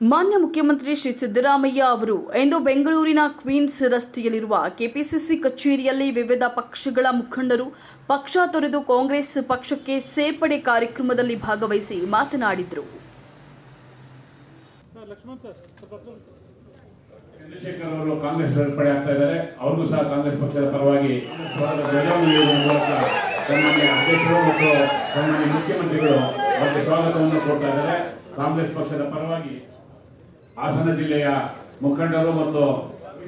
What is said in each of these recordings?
ಮಾನ್ಯ ಮುಖ್ಯಮಂತ್ರಿ ಶ್ರೀ ಸಿದ್ದರಾಮಯ್ಯ ಅವರು ಇಂದು ಬೆಂಗಳೂರಿನ ಕ್ವೀನ್ಸ್ ರಸ್ತೆಯಲ್ಲಿರುವ ಕೆಪಿಸಿಸಿ ಕಚೇರಿಯಲ್ಲಿ ವಿವಿಧ ಪಕ್ಷಗಳ ಮುಖಂಡರು ಪಕ್ಷ ತೊರೆದು ಕಾಂಗ್ರೆಸ್ ಪಕ್ಷಕ್ಕೆ ಸೇರ್ಪಡೆ ಕಾರ್ಯಕ್ರಮದಲ್ಲಿ ಭಾಗವಹಿಸಿ ಮಾತನಾಡಿದರು. ಚಂದ್ರಶೇಖರ್ ಅವರು ಕಾಂಗ್ರೆಸ್ ಸೇರ್ಪಡೆ ಆಗ್ತಾ ಇದ್ದಾರೆ. ಅವ್ರಿಗೂ ಸಹ ಕಾಂಗ್ರೆಸ್ ಪಕ್ಷದ ಪರವಾಗಿ ಅಧ್ಯಕ್ಷರು ಮತ್ತು ಮುಖ್ಯಮಂತ್ರಿಗಳು ಅವರಿಗೆ ಸ್ವಾಗತವನ್ನು ಕೊಡ್ತಾ ಇದ್ದಾರೆ. ಕಾಂಗ್ರೆಸ್ ಪಕ್ಷದ ಪರವಾಗಿ ಹಾಸನ ಜಿಲ್ಲೆಯ ಮುಖಂಡರು ಮತ್ತು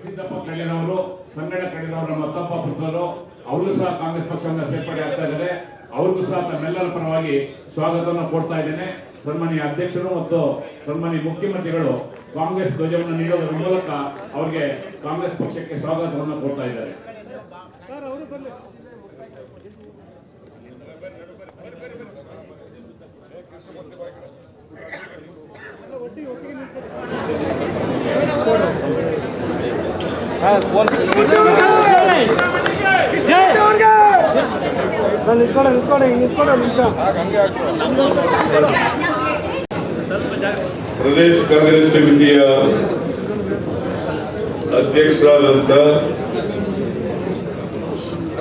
ಸಿದ್ದಪ್ಪ ಕಳ್ಳಿನವರು ಸಂಗಡ ಕಳ್ಳಿನವರ ಮತ್ತೊಬ್ಬ ಪುತ್ರರು ಅವರು ಸಹ ಕಾಂಗ್ರೆಸ್ ಪಕ್ಷವನ್ನು ಸೇರ್ಪಡೆ ಆಗ್ತಾ ಇದ್ದಾರೆ. ಅವ್ರಿಗೂ ಸಹ ತಮ್ಮೆಲ್ಲರ ಪರವಾಗಿ ಸ್ವಾಗತವನ್ನು ಕೊಡ್ತಾ ಇದ್ದೇನೆ. ಸನ್ಮಾನ್ಯ ಅಧ್ಯಕ್ಷರು ಮತ್ತು ಸನ್ಮಾನ್ಯ ಮುಖ್ಯಮಂತ್ರಿಗಳು ಕಾಂಗ್ರೆಸ್ ಧ್ವಜವನ್ನು ನೀಡುವುದರ ಮೂಲಕ ಅವರಿಗೆ ಕಾಂಗ್ರೆಸ್ ಪಕ್ಷಕ್ಕೆ ಸ್ವಾಗತವನ್ನು ಕೊಡ್ತಾ ಇದ್ದಾರೆ. ನಾನು ನಿಂತ್ಕೊಂಡೆ ನಿಂತ್ಕೊಂಡೆ ನಿಂತ್ಕೊಂಡೆ ಪ್ರದೇಶ ಕಾಂಗ್ರೆಸ್ ಸಮಿತಿಯ ಅಧ್ಯಕ್ಷರಾದಂಥ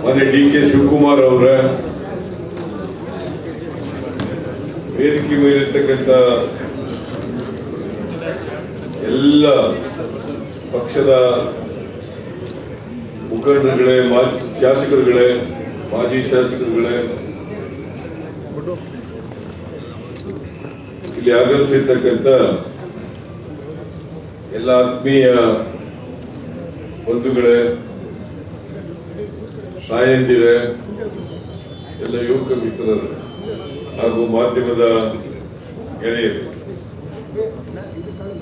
ಮಾನ್ಯ ಡಿ ಕೆ ಶಿವಕುಮಾರ್ ಅವರ ವೇದಿಕೆ ಮೇಲಿರ್ತಕ್ಕಂಥ ಎಲ್ಲ ಪಕ್ಷದ ಮುಖಂಡರುಗಳೇ ಮಾಜಿ ಶಾಸಕರುಗಳೇ ಮಾಜಿ ಶಾಸಕರುಗಳೇ, ಇಲ್ಲಿ ಆಗಮಿಸಿರ್ತಕ್ಕಂಥ ಎಲ್ಲ ಆತ್ಮೀಯ ಬಂಧುಗಳೇ, ತಾಯಂದಿರೇ, ಎಲ್ಲ ಯುವಕ ಮಿತ್ರರು. ಹಾಗೂ ಮಾಧ್ಯಮದ ಗೆಳೆಯರು.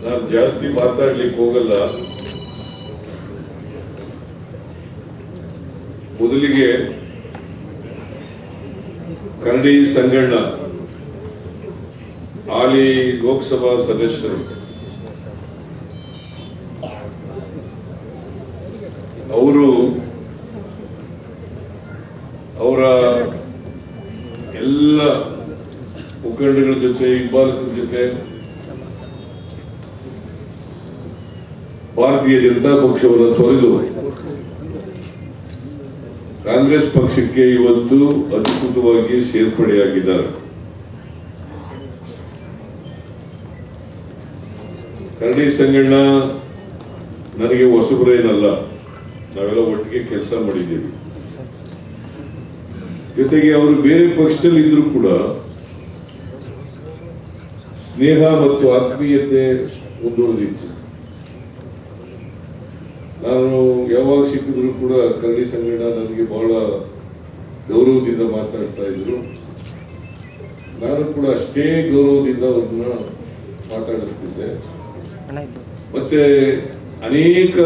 ನಾನು ಜಾಸ್ತಿ ಮಾತಾಡ್ಲಿಕ್ಕೆ ಹೋಗಲ್ಲ. ಮೊದಲಿಗೆ ಕರಡಿ ಸಂಗಣ್ಣ ಹಾಲಿ ಲೋಕಸಭಾ ಸದಸ್ಯರು ಅವರು ಅವರ ಎಲ್ಲ ಮುಖಂಡಗಳ ಜೊತೆ ಇಕ್ಬಾಲ್ ಜೊತೆ ಭಾರತೀಯ ಜನತಾ ಪಕ್ಷವನ್ನು ತೊರೆದು ಕಾಂಗ್ರೆಸ್ ಪಕ್ಷಕ್ಕೆ ಇವತ್ತು ಅಧಿಕೃತವಾಗಿ ಸೇರ್ಪಡೆಯಾಗಿದ್ದಾರೆ. ಕರಡಿ ಸಂಗಣ್ಣ ನನಗೆ ಹೊಸಬರೇನಲ್ಲ ನಾವೆಲ್ಲ ಒಟ್ಟಿಗೆ ಕೆಲಸ ಮಾಡಿದ್ದೀವಿ. ಜೊತೆಗೆ ಅವರು ಬೇರೆ ಪಕ್ಷದಲ್ಲಿ ಇದ್ರು ಕೂಡ ಸ್ನೇಹ ಮತ್ತು ಆತ್ಮೀಯತೆ ಮುಂದುವರೆದಿತ್ತು. ನಾನು ಯಾವಾಗ ಸಿಕ್ಕಿದ್ರು ಕೂಡ ಕರಡಿ ಸಂಗಣ್ಣ ನನಗೆ ಬಹಳ ಗೌರವದಿಂದ ಮಾತಾಡ್ತಾ ಇದ್ರು. ನಾನು ಕೂಡ ಅಷ್ಟೇ ಗೌರವದಿಂದ ಅವ್ರನ್ನ ಮಾತಾಡಿಸ್ತಿದ್ದೆ. ಮತ್ತೆ ಅನೇಕ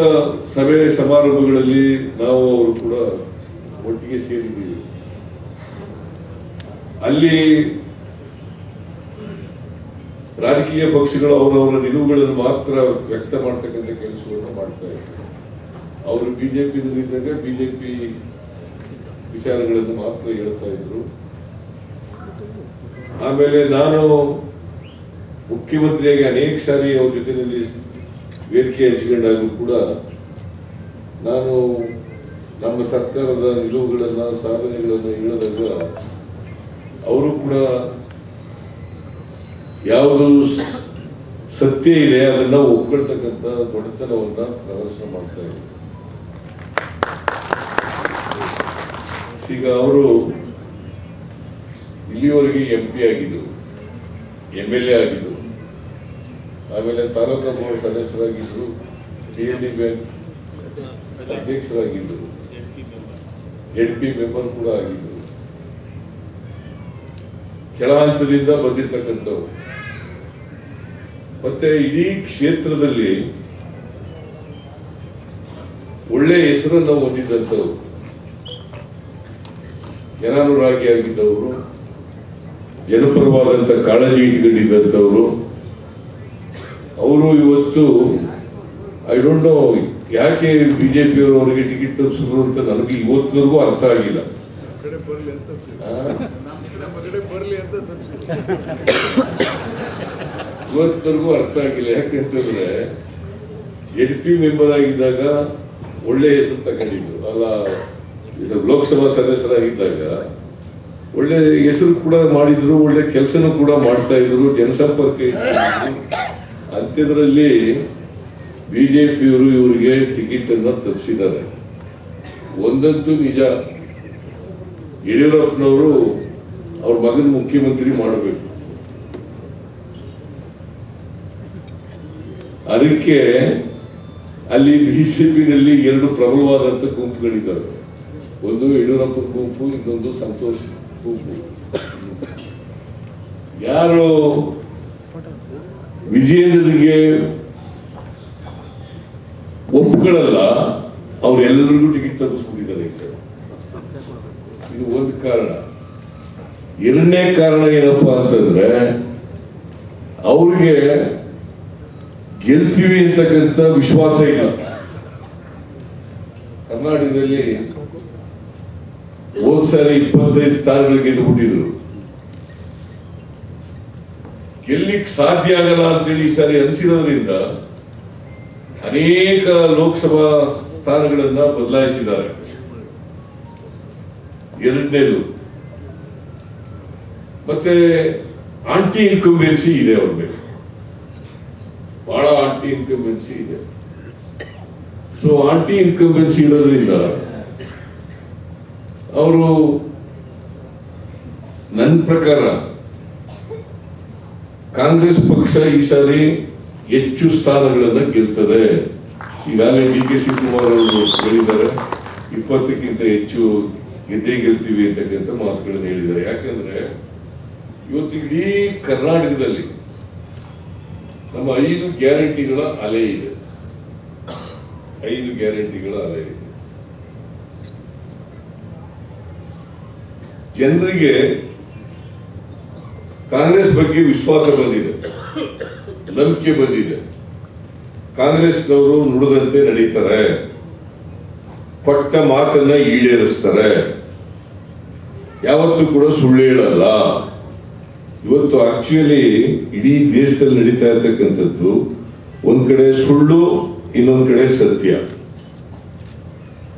ಸಭೆ ಸಮಾರಂಭಗಳಲ್ಲಿ ನಾವು ಅವರು ಕೂಡ ಒಟ್ಟಿಗೆ ಸೇರಿದ್ದೀವಿ. ಅಲ್ಲಿ ರಾಜಕೀಯ ಪಕ್ಷಗಳು ಅವರವರ ನಿಲುವುಗಳನ್ನು ಮಾತ್ರ ವ್ಯಕ್ತ ಮಾಡ್ತಕ್ಕಂಥ ಕೆಲಸಗಳನ್ನು ಮಾಡ್ತಾ ಇದ್ದಾರೆ. ಅವರು ಬಿಜೆಪಿಯಲ್ಲಿದ್ದಾಗ ಬಿಜೆಪಿ ವಿಚಾರಗಳನ್ನು ಮಾತ್ರ ಹೇಳ್ತಾ ಇದ್ರು. ಆಮೇಲೆ ನಾನು ಮುಖ್ಯಮಂತ್ರಿಯಾಗಿ ಅನೇಕ ಸಾರಿ ಅವ್ರ ಜೊತೆಯಲ್ಲಿ ವೇದಿಕೆ ಹಂಚಿಕೊಂಡಾಗೂ ಕೂಡ ನಾನು ನಮ್ಮ ಸರ್ಕಾರದ ನಿಲುವುಗಳನ್ನು, ಸಾಧನೆಗಳನ್ನು ಹೇಳಿದಾಗ ಅವರು ಕೂಡ ಯಾವುದು ಸತ್ಯ ಇದೆ ಅದನ್ನ ಒಪ್ಕೊಳ್ತಕ್ಕಂಥ ದೊಡ್ಡತನವನ್ನ ಪ್ರದರ್ಶನ ಮಾಡ್ತಾ ಇದೆ ಈಗ ಅವರು ಇಲ್ಲಿವರೆಗೆ ಎಂ ಪಿ ಆಗಿದ್ದರು ಎಂ ಎಲ್ ಎ ಆಗಿದ್ರು ಆಮೇಲೆ ತಾಲೂಕು ಬೋರ್ಡ್ ಸದಸ್ಯರಾಗಿದ್ದರು ಡಿ ಎಲ್ ಡಿ ಬ್ಯಾಂಕ್ ಅಧ್ಯಕ್ಷರಾಗಿದ್ದರು ಜೆಡ್ ಪಿ ಮೆಂಬರ್ ಕೂಡ ಆಗಿದ್ದರು. ಕೆಳ ಹಂತದಿಂದ ಬಂದಿರತಕ್ಕಂಥವ್ರು. ಮತ್ತೆ ಇಡೀ ಕ್ಷೇತ್ರದಲ್ಲಿ ಒಳ್ಳೆ ಹೆಸರನ್ನು ಹೊಂದಿದ್ದಂಥವ್ರು. ಜನಾನುರಾಗಿ ಆಗಿದ್ದವರು, ಜನಪರವಾದಂಥ ಕಾಳಜಿ ಇಟ್ಕೊಂಡಿದ್ದಂಥವ್ರು. ಅವರು ಇವತ್ತು ಐ ಡೋಂಟ್ ನೋ ಯಾಕೆ ಬಿಜೆಪಿಯವರು ಅವರಿಗೆ ಟಿಕೆಟ್ ತಪ್ಪಿಸಿದ್ರು ಅಂತ ನನಗೆ ಇವತ್ತಿನವರೆಗೂ ಅರ್ಥ ಆಗಿಲ್ಲ ಅಂತ ಆ? ನಮ್ಮ ಕಡೆ ಮಗಡೆ ಬರಲಿ ಅಂತ ತರ್ಸಿ ಇವತ್ತರೆಗೂ ಅರ್ಥ ಆಗಿಲ್ಲ. ಯಾಕೆಂತಂದ್ರೆ ಎಡ್ ಪಿ ಮೆಂಬರ್ ಆಗಿದ್ದಾಗ ಒಳ್ಳೆ ಹೆಸರು ತಗೊಂಡಿದ್ದು ಅಲ್ಲ ಲೋಕಸಭಾ ಸದಸ್ಯರಾಗಿದ್ದಾಗ ಒಳ್ಳೆ ಹೆಸರು ಕೂಡ ಮಾಡಿದ್ರು, ಒಳ್ಳೆ ಕೆಲಸನೂ ಕೂಡ ಮಾಡ್ತಾ ಇದ್ರು, ಜನಸಂಪರ್ಕ ಇದ್ರು ಅಂತ್ಯದ್ರಲ್ಲಿ ಬಿಜೆಪಿಯವರು ಇವರಿಗೆ ಟಿಕೆಟ್ ಅನ್ನ ತಪ್ಪಿಸಿದ್ದಾರೆ ಒಂದಂತೂ ನಿಜ. ಯಡಿಯೂರಪ್ಪನವರು ಅವ್ರ ಮಗನ ಮುಖ್ಯಮಂತ್ರಿ ಮಾಡಬೇಕು. ಅದಕ್ಕೆ ಅಲ್ಲಿ ಬಿಜೆಪಿನಲ್ಲಿ ಎರಡು ಪ್ರಬಲವಾದಂತ ಗುಂಪುಗಳಿದ್ದಾವೆ ಒಂದು ಯಡಿಯೂರಪ್ಪ ಗುಂಪು ಇನ್ನೊಂದು ಸಂತೋಷ್ ಗುಂಪು ಯಾರು ವಿಜಯೇಂದ್ರನಿಗೆ ಒಪ್ಪುಗಳಲ್ಲ ಅವ್ರೆಲ್ಲರಿಗೂ ಟಿಕೆಟ್ ಸಲ. ಇದು ಒಂದು ಕಾರಣ. ಎರಡನೇ ಕಾರಣ ಏನಪ್ಪ ಅಂತಂದ್ರೆ, ಅವ್ರಿಗೆ ಗೆಲ್ತೀವಿ ಅಂತಕ್ಕಂಥ ವಿಶ್ವಾಸ ಇಲ್ಲ. ಕರ್ನಾಟಕದಲ್ಲಿ ಹೋದ್ ಸಾರಿ ಇಪ್ಪತ್ತೈದು ಸ್ಥಾನಗಳಿಗೆ ಗೆದ್ದು ಬಿಟ್ಟಿದ್ರು ಗೆಲ್ಲಿಕ್ ಸಾಧ್ಯ ಆಗಲ್ಲ ಅಂತೇಳಿ ಈ ಸಾರಿ ಅನಿಸಿರೋದ್ರಿಂದ ಅನೇಕ ಲೋಕಸಭಾ ಸ್ಥಾನಗಳನ್ನ ಬದಲಾಯಿಸಿದ್ದಾರೆ. ಎರಡನೇದು ಮತ್ತೆ ಆಂಟಿ ಇನ್ಕಂಬೆನ್ಸಿ ಇದೆ ಅವ್ರ ಮೇಲೆ. ಬಹಳ ಆಂಟಿ ಇನ್ಕಂಬೆನ್ಸಿ ಇದೆ. ಸೊ ಆಂಟಿ ಇನ್ಕಂಬೆನ್ಸಿ ಇರೋದ್ರಿಂದ ಅವರು ನನ್ನ ಪ್ರಕಾರ ಕಾಂಗ್ರೆಸ್ ಪಕ್ಷ ಈ ಸಾರಿ ಹೆಚ್ಚು ಸ್ಥಾನಗಳನ್ನು ಗೆಲ್ತದೆ. ಈಗಾಗಲೇ ಡಿ ಕೆ ಶಿವಕುಮಾರ್ ಅವರು ಹೇಳಿದ್ದಾರೆ, ಇಪ್ಪತ್ತಕ್ಕಿಂತ ಹೆಚ್ಚು ಗೆದ್ದೇ ಗೆಲ್ತೀವಿ ಅಂತಕ್ಕಂಥ ಮಾತುಗಳನ್ನು ಹೇಳಿದ್ದಾರೆ. ಯಾಕಂದ್ರೆ ಇವತ್ತು ಇಡೀ ಕರ್ನಾಟಕದಲ್ಲಿ ನಮ್ಮ ಐದು ಗ್ಯಾರಂಟಿಗಳ ಅಲೆ ಇದೆ. ಐದು ಗ್ಯಾರಂಟಿಗಳ ಅಲೆ ಇದೆ. ಜನರಿಗೆ ಕಾಂಗ್ರೆಸ್ ಬಗ್ಗೆ ವಿಶ್ವಾಸ ಬಂದಿದೆ. ನಂಬಿಕೆ ಬಂದಿದೆ. ಕಾಂಗ್ರೆಸ್ನವರು ನುಡಿದಂತೆ ನಡೀತಾರೆ. ಕೊಟ್ಟ ಮಾತನ್ನ ಈಡೇರಿಸ್ತಾರೆ. ಯಾವತ್ತೂ ಕೂಡ ಸುಳ್ಳು ಹೇಳಲ್ಲ. ಇವತ್ತು ಆಕ್ಚುಲಿ ಇಡೀ ದೇಶದಲ್ಲಿ ನಡೀತಾ ಇರ್ತಕ್ಕಂಥದ್ದು ಒಂದ್ ಕಡೆ ಸುಳ್ಳು, ಇನ್ನೊಂದ್ ಕಡೆ ಸತ್ಯ.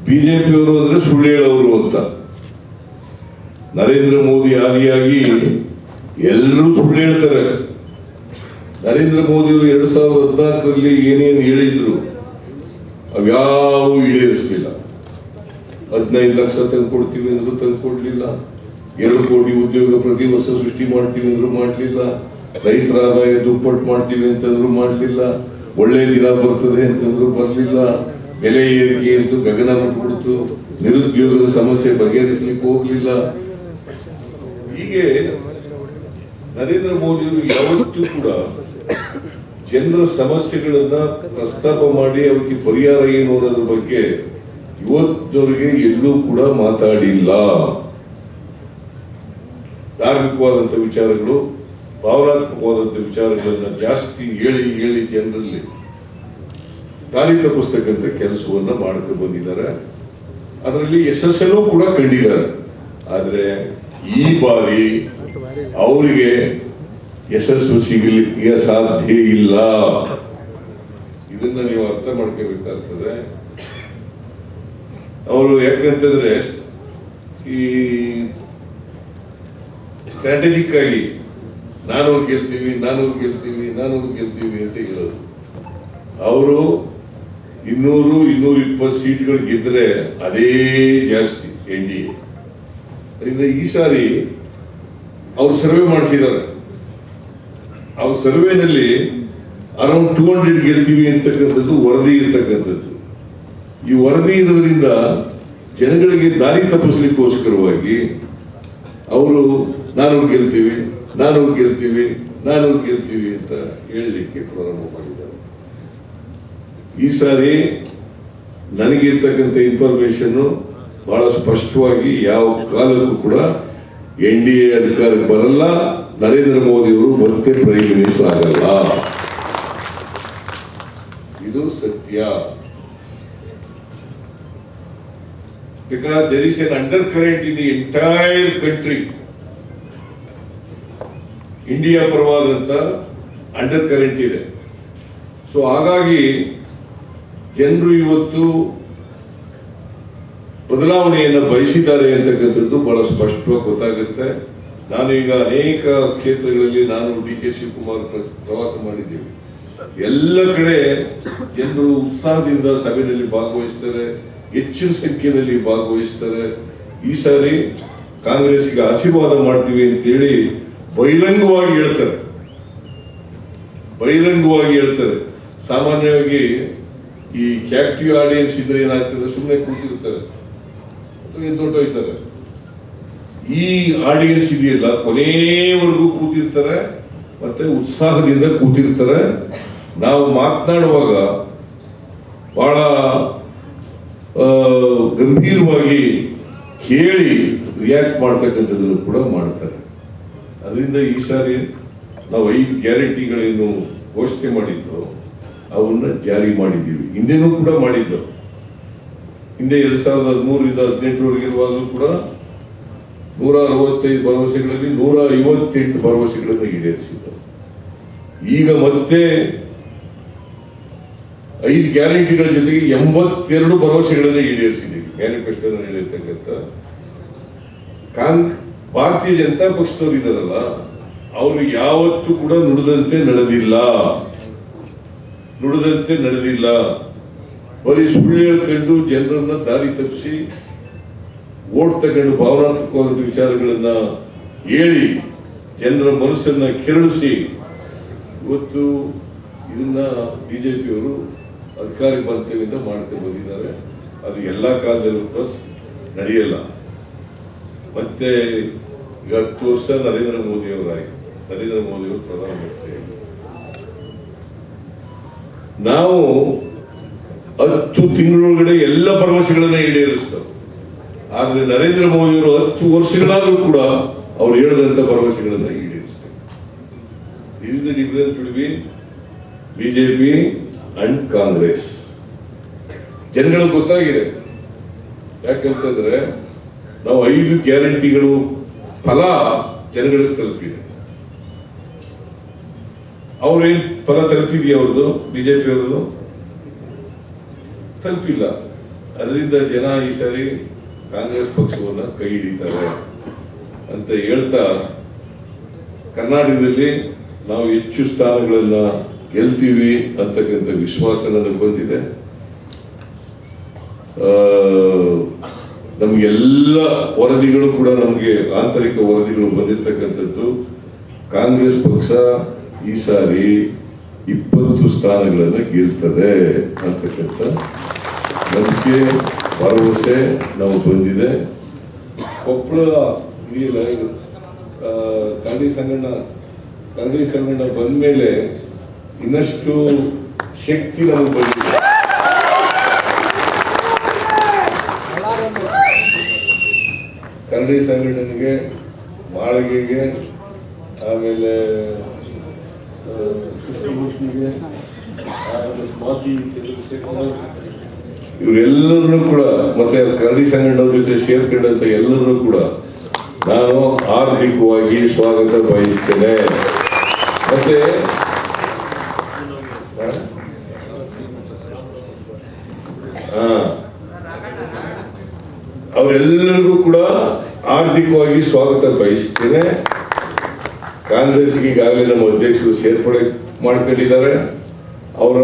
ಬಿಜೆಪಿಯವರು ಅಂದ್ರೆ ಸುಳ್ಳು ಹೇಳೋರು ಅಂತ. ನರೇಂದ್ರ ಮೋದಿ ಆದಿಯಾಗಿ ಎಲ್ಲರೂ ಸುಳ್ಳು ಹೇಳ್ತಾರೆ. ನರೇಂದ್ರ ಮೋದಿಯವರು ಎರಡ್ ಸಾವಿರದ ಹದಿನಾಲ್ಕರಲ್ಲಿ ಏನೇನು ಹೇಳಿದ್ರು ಅವ್ಯಾವು ಈಡೇರಿಸಲಿಲ್ಲ. ಹದಿನೈದು ಲಕ್ಷ ತಂದ್ಕೊಡ್ತೀವಿ ಅಂದ್ರು ತಂದ್ಕೊಡ್ಲಿಲ್ಲ. ಎರಡು ಕೋಟಿ ಉದ್ಯೋಗ ಪ್ರತಿ ವರ್ಷ ಸೃಷ್ಟಿ ಮಾಡ್ತೀವಿ ಅಂದ್ರೂ ಮಾಡಲಿಲ್ಲ. ರೈತರ ಆದಾಯ ದುಪ್ಪಟ್ಟು ಮಾಡ್ತೀವಿ ಅಂತಂದ್ರು ಮಾಡಲಿಲ್ಲ. ಒಳ್ಳೆ ದಿನ ಬರ್ತದೆ ಅಂತಂದ್ರೂ ಬರಲಿಲ್ಲ. ಬೆಲೆ ಏರಿಕೆ ಅಂತೂ ಗಗನ ಮುಟ್ಬಿಡ್ತು. ನಿರುದ್ಯೋಗದ ಸಮಸ್ಯೆ ಬಗೆಹರಿಸಲಿಕ್ಕೆ ಹೋಗಲಿಲ್ಲ. ಹೀಗೆ ನರೇಂದ್ರ ಮೋದಿಯವರು ಯಾವತ್ತೂ ಕೂಡ ಜನರ ಸಮಸ್ಯೆಗಳನ್ನ ಪ್ರಸ್ತಾಪ ಮಾಡಿ ಅವಕ್ಕೆ ಪರಿಹಾರ ಏನು ಅನ್ನೋದ್ರ ಬಗ್ಗೆ ಇವತ್ತಿನವರೆಗೆ ಎಲ್ಲೂ ಕೂಡ ಮಾತಾಡಿಲ್ಲ. ಧಾರ್ಮಿಕವಾದಂಥ ವಿಚಾರಗಳು, ಭಾವನಾತ್ಮಕವಾದಂಥ ವಿಚಾರಗಳನ್ನು ಜಾಸ್ತಿ ಹೇಳಿ ಹೇಳಿ ಜನರಲ್ಲಿ ದಾಲಿತ ಪುಸ್ತಕ ಅಂತ ಕೆಲಸವನ್ನ ಮಾಡ್ಕೊಂಡು ಬಂದಿದ್ದಾರೆ. ಅದರಲ್ಲಿ ಯಶಸ್ಸನ್ನು ಕೂಡ ಕಂಡಿದ್ದಾರೆ. ಆದರೆ ಈ ಬಾರಿ ಅವರಿಗೆ ಯಶಸ್ಸು ಸಿಗಲಿಕ್ಕೆ ಸಾಧ್ಯ ಇಲ್ಲ. ಇದನ್ನ ನೀವು ಅರ್ಥ ಮಾಡ್ಕೋಬೇಕಾಗ್ತದೆ. ಅವರು ಯಾಕಂತಂದ್ರೆ ಈ ಸ್ಟ್ರಾಟಜಿಕ್ ಆಗಿ ನಾನು ಗೆಲ್ತೀವಿ ನಾನು ಗೆಲ್ತೀವಿ ನಾನು ಗೆಲ್ತೀವಿ ಅಂತ ಹೇಳೋದು ಅವರು ಇನ್ನೂರು, ಇನ್ನೂರ ಇಪ್ಪತ್ತು ಸೀಟ್ಗಳು ಗೆದ್ದರೆ ಅದೇ ಜಾಸ್ತಿ ಎನ್ ಡಿ ಎ. ಅದರಿಂದ ಈ ಸಾರಿ ಅವ್ರು ಸರ್ವೆ ಮಾಡಿಸಿದ್ದಾರೆ. ಅವ್ರ ಸರ್ವೆನಲ್ಲಿ ಅರೌಂಡ್ ಟೂ ಹಂಡ್ರೆಡ್ ಗೆಲ್ತೀವಿ ಅಂತಕ್ಕಂಥದ್ದು ವರದಿ ಇರ್ತಕ್ಕಂಥದ್ದು. ಈ ವರದಿ ಇರೋದ್ರಿಂದ ಜನಗಳಿಗೆ ದಾರಿ ತಪ್ಪಿಸ್ಲಿಕ್ಕೋಸ್ಕರವಾಗಿ ಅವರು ನಾನೂರು ಗೆಲ್ತೀವಿ ನಾನು ಗೆಲ್ತೀವಿ ನಾನು ಗೆಲ್ತೀವಿ ಅಂತ ಹೇಳಲಿಕ್ಕೆ ಪ್ರಾರಂಭ ಮಾಡಿದ್ದಾರೆ. ಈ ಸಾರಿ ನನಗಿರ್ತಕ್ಕಂಥ ಇನ್ಫಾರ್ಮೇಶನ್ ಬಹಳ ಸ್ಪಷ್ಟವಾಗಿ ಯಾವ ಕಾಲಕ್ಕೂ ಕೂಡ ಎನ್ ಡಿ ಎ ಅಧಿಕಾರಕ್ಕೆ ಬರಲ್ಲ, ನರೇಂದ್ರ ಮೋದಿ ಅವರು ಮತ್ತೆ ಪ್ರೈಮ್ ಮಿನಿಸ್ಟರ್ ಆಗಲ್ಲ. ಇದು ಸತ್ಯ. Because there is an under current in the entire country India ಪರವಾದಂತ under current ಇದೆ. ಸೊ ಹಾಗಾಗಿ ಜನರು ಇವತ್ತು ಬದಲಾವಣೆಯನ್ನು ಬಯಸಿದ್ದಾರೆ ಅಂತಕ್ಕಂಥದ್ದು ಬಹಳ ಸ್ಪಷ್ಟವಾಗಿ ಗೊತ್ತಾಗುತ್ತೆ. ನಾನು ಈಗ ಅನೇಕ ಕ್ಷೇತ್ರಗಳಲ್ಲಿ ನಾನು ಡಿ ಕೆ ಶಿವಕುಮಾರ್ ಪ್ರ- ಪ್ರವಾಸ ಮಾಡಿದ್ದೀವಿ. ಎಲ್ಲ ಕಡೆ ಜನರು ಉತ್ಸಾಹದಿಂದ ಸಭೆಯಲ್ಲಿ ಭಾಗವಹಿಸ್ತಾರೆ, ಹೆಚ್ಚಿನ ಸಂಖ್ಯೆಯಲ್ಲಿ ಭಾಗವಹಿಸ್ತಾರೆ. ಈ ಸಾರಿ ಕಾಂಗ್ರೆಸ್ಗೆ ಆಶೀರ್ವಾದ ಮಾಡ್ತೀವಿ ಅಂತೇಳಿ ಬಹಿರಂಗವಾಗಿ ಹೇಳ್ತಾರೆ. ಬಹಿರಂಗವಾಗಿ ಹೇಳ್ತಾರೆ. ಸಾಮಾನ್ಯವಾಗಿ ಈ ಕ್ಯಾಪ್ಟಿವ್ ಆಡಿಯನ್ಸ್ ಇದ್ರೆ ಏನಾಗ್ತದೆ? ಸುಮ್ಮನೆ ಕೂತಿರ್ತಾರೆ. ಎದ್ದೊಂಟೋಯ್ತಾರೆ ಈ ಆಡಿಯನ್ಸ್ ಇದೆಯಲ್ಲ ಕೊನೆಯವರೆಗೂ ಕೂತಿರ್ತಾರೆ, ಮತ್ತೆ ಉತ್ಸಾಹದಿಂದ ಕೂತಿರ್ತಾರೆ. ನಾವು ಮಾತನಾಡುವಾಗ ಬಹಳ ಗಂಭೀರವಾಗಿ ಕೇಳಿ ರಿಯಾಕ್ಟ್ ಮಾಡ್ತಕ್ಕಂಥದ್ದನ್ನು ಕೂಡ ಮಾಡ್ತಾರೆ. ಅದರಿಂದ ಈ ಸಾರಿ ನಾವು ಐದು ಗ್ಯಾರಂಟಿಗಳೇನು ಘೋಷಣೆ ಮಾಡಿದ್ರು ಅವನ್ನ ಜಾರಿ ಮಾಡಿದ್ದೀವಿ. ಹಿಂದೆನೂ ಕೂಡ ಮಾಡಿದ್ದರು ಹಿಂದೆ ಎರಡ್ ಸಾವಿರದ ಹದಿಮೂರರಿಂದ ಹದಿನೆಂಟರವರೆಗೆ ಇರುವಾಗಲೂ ಕೂಡ ನೂರ ಅರವತ್ತೈದು ಭರವಸೆಗಳಲ್ಲಿ ನೂರ ಐವತ್ತೆಂಟು ಭರವಸೆಗಳನ್ನು ಈಡೇರಿಸಿದ್ದರು. ಈಗ ಮತ್ತೆ ಐದು ಗ್ಯಾರಂಟಿಗಳ ಜೊತೆಗೆ ಎಂಬತ್ತೆರಡು ಭರವಸೆಗಳನ್ನು ಈಡೇರಿಸಿದ್ದೀವಿ. ಮ್ಯಾನಿಫೆಸ್ಟೋನಲ್ಲಿ ಹೇಳಿರ್ತಕ್ಕಂಥ ಭಾರತೀಯ ಜನತಾ ಪಕ್ಷದವ್ರು ಇದಾರಲ್ಲ, ಅವರು ಯಾವತ್ತೂ ಕೂಡ ನುಡಿದಂತೆ ನಡೆದಿಲ್ಲ. ನುಡಿದಂತೆ ನಡೆದಿಲ್ಲ. ಬರೀ ಸುಳ್ಳು ಹೇಳ್ಕೊಂಡು ಜನರನ್ನ ದಾರಿ ತಪ್ಪಿಸಿ, ಓಟ್ ತಗೊಂಡು ಭಾವನಾತ್ಮಕವಾದ ವಿಚಾರಗಳನ್ನ ಹೇಳಿ, ಜನರ ಮನಸ್ಸನ್ನ ಕೆರಳಿಸಿ, ಇವತ್ತು ಇದನ್ನ ಬಿಜೆಪಿಯವರು ಅಧಿಕಾರಿ ಬಂತವಿಂದ ಮಾಡ್ತಾ ಬಂದಿದ್ದಾರೆ. ಅದು ಎಲ್ಲ ಕಾಲದಲ್ಲೂ ಪ್ಲಸ್ ನಡೆಯಲ್ಲ. ಮತ್ತೆ ಈಗ ಹತ್ತು ವರ್ಷ ನರೇಂದ್ರ ಮೋದಿ ಅವರಾಗಿ ನರೇಂದ್ರ ಮೋದಿ ಅವರು ಪ್ರಧಾನಮಂತ್ರಿ ನಾವು ಹತ್ತು ತಿಂಗಳೊಳಗಡೆ ಎಲ್ಲ ಭರವಸೆಗಳನ್ನ ಈಡೇರಿಸ್ತೇವೆ. ಆದ್ರೆ ನರೇಂದ್ರ ಮೋದಿ ಅವರು ಹತ್ತು ವರ್ಷಗಳಾದರೂ ಕೂಡ ಅವ್ರು ಹೇಳಿದಂತ ಭರವಸೆಗಳನ್ನ ಈಡೇರಿಸ್ತಾರೆ. The difference between BJP and Congress ಜನಗಳಿಗೆ ಗೊತ್ತಾಗಿದೆ. ಯಾಕಂತಂದ್ರೆ ನಾವು ಐದು ಗ್ಯಾರಂಟಿಗಳು ಫಲ ಜನಗಳಿಗೆ ತಲುಪಿದೆ. ಅವ್ರೇನ್ ಫಲ ತಲುಪಿದೆಯಾ ಅವ್ರದ್ದು? ಬಿಜೆಪಿ ಅವ್ರದ್ದು? ತಲುಪಿಲ್ಲ. ಅದರಿಂದ ಜನ ಈ ಸಾರಿ ಕಾಂಗ್ರೆಸ್ ಪಕ್ಷವನ್ನ ಕೈ ಹಿಡಿತಾರೆ ಅಂತ ಹೇಳ್ತಾ ಕರ್ನಾಟಕದಲ್ಲಿ ನಾವು ಹೆಚ್ಚು ಸ್ಥಾನಗಳನ್ನ ಗೆಲ್ತೀವಿ ಅಂತಕ್ಕಂಥ ವಿಶ್ವಾಸ ನನಗೆ ಬಂದಿದೆ. ನಮ್ಗೆಲ್ಲ ವರದಿಗಳು ಕೂಡ ನಮಗೆ ಆಂತರಿಕ ವರದಿಗಳು ಬಂದಿರತಕ್ಕಂಥದ್ದು. ಕಾಂಗ್ರೆಸ್ ಪಕ್ಷ ಈ ಸಾರಿ ಇಪ್ಪತ್ತು ಸ್ಥಾನಗಳನ್ನು ಗೆಲ್ತದೆ ಅಂತಕ್ಕಂಥ ನಂಬಿಕೆ, ಭರವಸೆ ನಾವು ಬಂದಿದೆ. ಕೊಪ್ಪಳ ಇದೆಯಲ್ಲ ಕರಡಿ ಸಂಗಣ್ಣ ಕರಡಿ ಸಂಗಣ್ಣ ಬಂದ ಮೇಲೆ ಇನ್ನಷ್ಟು ಶಕ್ತಿ ನಮಗೆ ಬಂದಿದೆ. ಕರಡಿ ಸಂಘಟನೆಗೆ ಮಾಳಿಗೆಗೆ ಆಮೇಲೆ ಆ, ಸುಷ್ಟಿಭೂಷಣಿಗೆ ಆಮೇಲೆ ಸ್ವಾತಿ ಚಂದ್ರಶೇಖರ್ ಕೂಡ ಮತ್ತೆ ಕರಡಿ ಸಂಘಟನೆ ಜೊತೆ ಸೇರ್ಕೊಂಡಂತ ಎಲ್ಲರನ್ನೂ ಕೂಡ ನಾನು ಆರ್ಥಿಕವಾಗಿ ಸ್ವಾಗತ ಬಯಸ್ತೇನೆ. ಮತ್ತೆ ಅವರೆಲ್ಲರಿಗೂ ಕೂಡ ಆರ್ಥಿಕವಾಗಿ ಸ್ವಾಗತ ಬಯಸ್ತೇನೆ. ಕಾಂಗ್ರೆಸ್ಗೆ ಈಗಾಗಲೇ ನಮ್ಮ ಅಧ್ಯಕ್ಷರು ಸೇರ್ಪಡೆ ಮಾಡ್ಕೊಂಡಿದ್ದಾರೆ. ಅವರ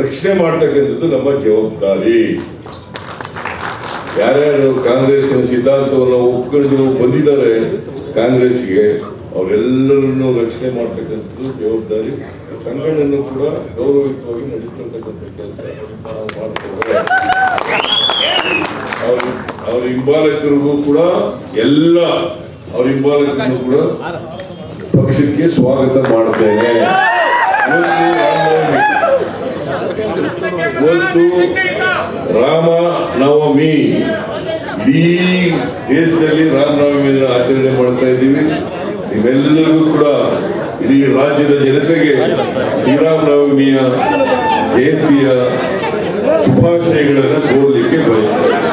ರಕ್ಷಣೆ ಮಾಡ್ತಕ್ಕಂಥದ್ದು ನಮ್ಮ ಜವಾಬ್ದಾರಿ. ಯಾರ್ಯಾರು ಕಾಂಗ್ರೆಸ್ನ ಸಿದ್ಧಾಂತವನ್ನು ಒಪ್ಕೊಂಡು ಬಂದಿದ್ದಾರೆ ಕಾಂಗ್ರೆಸ್ಗೆ ಅವರೆಲ್ಲರನ್ನು ರಕ್ಷಣೆ ಮಾಡ್ತಕ್ಕಂಥದ್ದು ಜವಾಬ್ದಾರಿ. ಸಂಘಟನೆಯನ್ನು ಕೂಡ ಗೌರವಯುತವಾಗಿ ನಡೆಸಿಕೊಳ್ತಕ್ಕಂಥ ಕೆಲಸ ನಾವು ಮಾಡ್ತೇವೆ. ಅವ್ರ ಅವ್ರ ಹಿಂಬಾಲಕರಿಗೂ ಕೂಡ ಎಲ್ಲ ಅವ್ರ ಹಿಂಬಾಲಕರಿಗೂ ಕೂಡ ಪಕ್ಷಕ್ಕೆ ಸ್ವಾಗತ ಮಾಡ್ತೇನೆ ಇವತ್ತು. ರಾಮ ನವಮಿ. ಇಡೀ ದೇಶದಲ್ಲಿ ರಾಮನವಮಿಯನ್ನು ಆಚರಣೆ ಮಾಡ್ತಾ ಇದ್ದೀವಿ. ನಿಮ್ಮೆಲ್ಲರಿಗೂ ಕೂಡ ಇಡೀ ರಾಜ್ಯದ ಜನತೆಗೆ ಶ್ರೀರಾಮನವಮಿಯ ಜಯಂತಿಯ ಶುಭಾಶಯಗಳನ್ನು ಕೋರಲಿಕ್ಕೆ ಬಯಸ್ತೇನೆ.